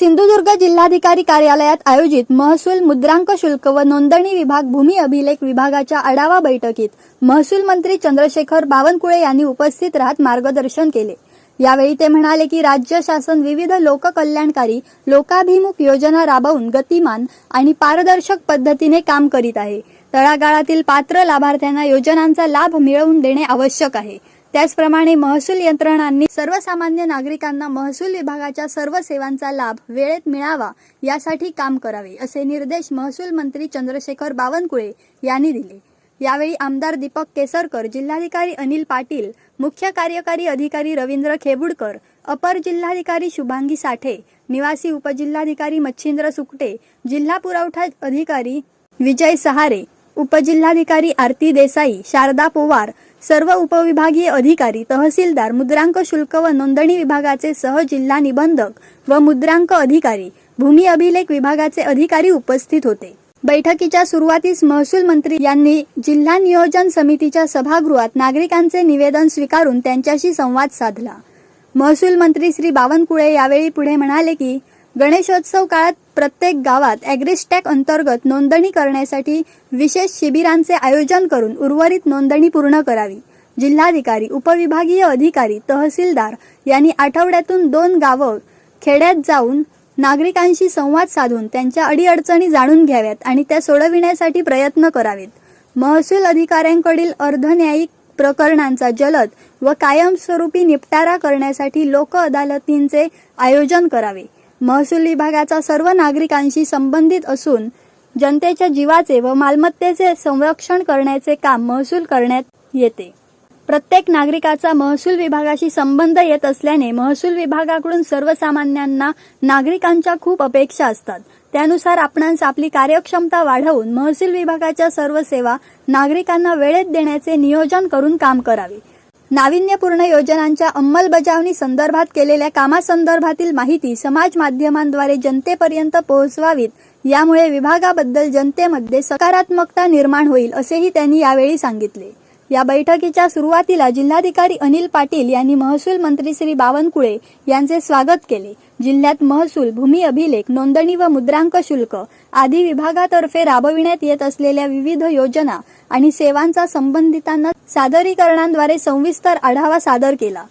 सिंधुदुर्ग जिल्हाधिकारी कार्यालयात आयोजित महसूल मुद्रांक शुल्क व नोंदणी विभाग भूमी अभिलेख विभागाच्या आढावा बैठकीत महसूल मंत्री चंद्रशेखर बावनकुळे यांनी उपस्थित राहत मार्गदर्शन केले. यावेळी ते म्हणाले की राज्य शासन विविध लोककल्याणकारी लोकाभिमुख योजना राबवून गतिमान आणि पारदर्शक पद्धतीने काम करीत आहे. तळागाळातील पात्र लाभार्थ्यांना योजनांचा लाभ मिळवून देणे आवश्यक आहे. त्याचप्रमाणे महसूल यंत्रणांनी सर्वसामान्य नागरिकांना महसूल विभागाच्या सर्व सेवांचा लाभ वेळेत मिळावा यासाठी काम करावे असे निर्देश महसूल मंत्री चंद्रशेखर बावनकुळे यांनी दिले. यावेळी आमदार दीपक केसरकर जिल्हाधिकारी अनिल पाटील मुख्य कार्यकारी अधिकारी रवींद्र खेबुडकर अपर जिल्हाधिकारी शुभांगी साठे निवासी उपजिल्हाधिकारी मच्छिंद्र सुकटे जिल्हा पुरवठा अधिकारी विजय सहारे उपजिल्हाधिकारी आरती देसाई शारदा पोवार सर्व उपविभागीय अधिकारी तहसीलदार मुद्रांक शुल्क व नोंदणी विभागाचे सहजिल्हा निबंधक व मुद्रांक अधिकारी भूमी अभिलेख विभागाचे अधिकारी उपस्थित होते. बैठकीच्या सुरुवातीस महसूल मंत्री यांनी जिल्हा नियोजन समितीच्या सभागृहात नागरिकांचे निवेदन स्वीकारून त्यांच्याशी संवाद साधला. महसूल मंत्री श्री बावनकुळे यावेळी पुढे म्हणाले की गणेशोत्सव काळात प्रत्येक गावात ॲग्रिस्टॅक अंतर्गत नोंदणी करण्यासाठी विशेष शिबिरांचे आयोजन करून उर्वरित नोंदणी पूर्ण करावी. जिल्हाधिकारी उपविभागीय अधिकारी तहसीलदार यांनी आठवड्यातून दोन गावं खेड्यात जाऊन नागरिकांशी संवाद साधून त्यांच्या अडीअडचणी जाणून घ्याव्यात आणि त्या सोडविण्यासाठी प्रयत्न करावेत. महसूल अधिकाऱ्यांकडील अर्धन्यायिक प्रकरणांचा जलद व कायमस्वरूपी निपटारा करण्यासाठी लोक अदालतींचे आयोजन करावे. महसूल विभागाचा सर्व नागरिकांशी संबंधित असून जनतेच्या जीवाचे व मालमत्तेचे संरक्षण करण्याचे काम महसूल करण्यात येते. प्रत्येक नागरिकाचा महसूल विभागाशी संबंध येत असल्याने महसूल विभागाकडून सर्वसामान्यांना नागरिकांच्या खूप अपेक्षा असतात. त्यानुसार आपणास आपली कार्यक्षमता वाढवून महसूल विभागाच्या सर्व सेवा नागरिकांना वेळेत देण्याचे नियोजन करून काम करावे. नाविन्यपूर्ण योजनांच्या अंमलबजावणी संदर्भात केलेल्या कामासंदर्भातील माहिती समाज माध्यमांद्वारे जनतेपर्यंत पोहोचवावीत. यामुळे विभागाबद्दल जनतेमध्ये सकारात्मकता निर्माण होईल असेही त्यांनी यावेळी सांगितले. या बैठकीच्या सुरुवातीला जिल्हाधिकारी अनिल पाटील यांनी महसूल मंत्री श्री बावनकुळे यांचे स्वागत केले. जिल्ह्यात महसूल भूमी अभिलेख नोंदणी व मुद्रांक शुल्क आदी विभागातर्फे राबविण्यात येत असलेल्या विविध योजना आणि सेवांचा संबंधितांना सादरीकरणांद्वारे सविस्तर आढावा सादर केला.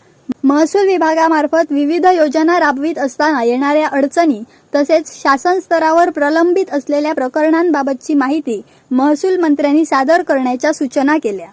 महसूल विभागामार्फत विविध योजना राबवित असताना येणाऱ्या अडचणी तसेच शासन स्तरावर प्रलंबित असलेल्या प्रकरणांबाबतची माहिती महसूल मंत्र्यांनी सादर करण्याच्या सूचना केल्या.